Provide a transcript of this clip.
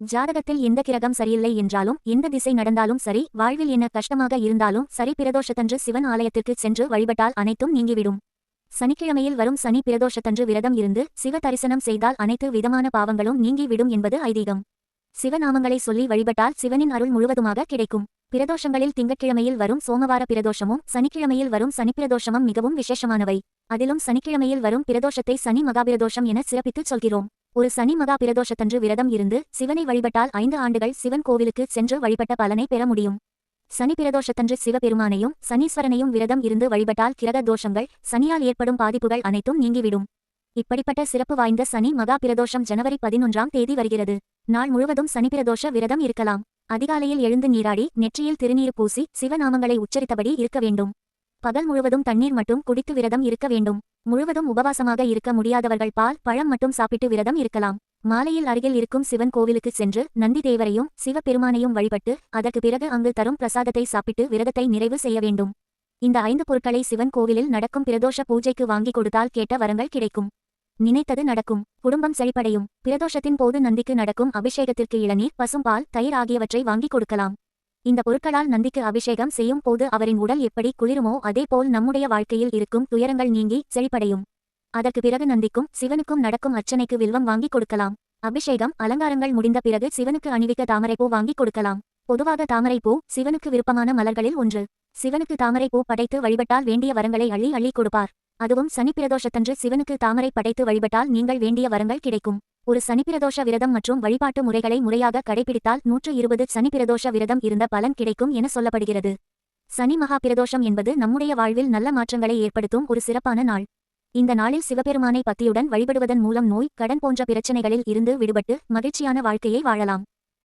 ஜாதகத்தில் எந்த கிரகம் சரியில்லை என்றாலும் எந்த திசை நடந்தாலும் சரி வாழ்வில் என்ன கஷ்டமாக இருந்தாலும் சரி பிரதோஷத்தன்று சிவன் ஆலயத்திற்கு சென்று வழிபட்டால் அனைத்தும் நீங்கிவிடும். சனிக்கிழமையில் வரும் சனி பிரதோஷத்தன்று விரதம் இருந்து சிவ தரிசனம் செய்தால் அனைத்து விதமான பாவங்களும் நீங்கிவிடும் என்பது ஐதீகம். சிவநாமங்களை சொல்லி வழிபட்டால் சிவனின் அருள் முழுவதுமாக கிடைக்கும். பிரதோஷங்களில் திங்கட்கிழமையில் வரும் சோமவார பிரதோஷமும் சனிக்கிழமையில் வரும் சனிப்பிரதோஷமும் மிகவும் விசேஷமானவை. அதிலும் சனிக்கிழமையில் வரும் பிரதோஷத்தை சனி மகாபிரதோஷம் என சிறப்பித்துச் சொல்கிறோம். ஒரு சனி மகா பிரதோஷத்தன்று விரதம் இருந்து சிவனை வழிபட்டால் ஐந்து ஆண்டுகள் சிவன் கோவிலுக்கு சென்று வழிபட்ட பலனை பெற முடியும். சனி பிரதோஷத்தன்று சிவபெருமானையும் சனீஸ்வரனையும் விரதம் இருந்து வழிபட்டால் கிரக தோஷங்கள் சனியால் ஏற்படும் பாதிப்புகள் அனைத்தும் நீங்கிவிடும். இப்படிப்பட்ட சிறப்பு வாய்ந்த சனி மகா பிரதோஷம் ஜனவரி பதினொன்றாம் தேதி வருகிறது. நாள் முழுவதும் சனி பிரதோஷ விரதம் இருக்கலாம். அதிகாலையில் எழுந்து நீராடி நெற்றியில் திருநீர் பூசி சிவநாமங்களை உச்சரித்தபடி இருக்க வேண்டும். பகல் முழுவதும் தண்ணீர் மட்டும் குடித்து விரதம் இருக்க வேண்டும். முழுவதும் உபவாசமாக இருக்க முடியாதவர்கள் பால் பழம் மட்டும் சாப்பிட்டு விரதம் இருக்கலாம். மாலையில் அருகில் இருக்கும் சிவன் கோவிலுக்கு சென்று நந்தி தேவரையும் சிவபெருமானையும் வழிபட்டு அதற்கு பிறகு அங்கு தரும் பிரசாதத்தை சாப்பிட்டு விரதத்தை நிறைவு செய்ய வேண்டும். இந்த ஐந்து பொருட்களை சிவன் கோவிலில் நடக்கும் பிரதோஷ பூஜைக்கு வாங்கி கொடுத்தால் கேட்ட வரங்கள் கிடைக்கும். நினைத்தது நடக்கும். குடும்பம் செழிப்படையும். பிரதோஷத்தின் போது நந்திக்கு நடக்கும் அபிஷேகத்திற்கு இளநீர் பசும்பால் தயிர் ஆகியவற்றை வாங்கி கொடுக்கலாம். இந்த பொருட்களால் நந்திக்கு அபிஷேகம் செய்யும் போது அவரின் உடல் எப்படி குளிருமோ அதேபோல் நம்முடைய வாழ்க்கையில் இருக்கும் துயரங்கள் நீங்கி செழிப்படையும். அதற்கு பிறகு நந்திக்கும் சிவனுக்கும் நடக்கும் அர்ச்சனைக்கு வில்வம் வாங்கி கொடுக்கலாம். அபிஷேகம் அலங்காரங்கள் முடிந்த பிறகு சிவனுக்கு அணிவிக்க தாமரைப்பூ வாங்கி கொடுக்கலாம். பொதுவாக தாமரைப்பூ சிவனுக்கு விருப்பமான மலர்களில் ஒன்று. சிவனுக்கு தாமரைப்பூ படைத்து வழிபட்டால் வேண்டிய வரங்களை அள்ளி அள்ளி கொடுப்பார். அதுவும் சனி பிரதோஷத்தன்று சிவனுக்கு தாமரை படைத்து வழிபட்டால் நீங்கள் வேண்டிய வரங்கள் கிடைக்கும். ஒரு சனிப்பிரதோஷ விரதம் மற்றும் வழிபாட்டு முறைகளை முறையாக கடைபிடித்தால் நூற்று இருபது சனிப்பிரதோஷ விரதம் இருந்த பலன் கிடைக்கும் என சொல்லப்படுகிறது. சனி மகா பிரதோஷம் என்பது நம்முடைய வாழ்வில் நல்ல மாற்றங்களை ஏற்படுத்தும் ஒரு சிறப்பான நாள். இந்த நாளில் சிவபெருமானை பக்தியுடன் வழிபடுவதன் மூலம் நோய் கடன் போன்ற பிரச்சனைகளில் இருந்து விடுபட்டு மகிழ்ச்சியான வாழ்க்கையை வாழலாம்.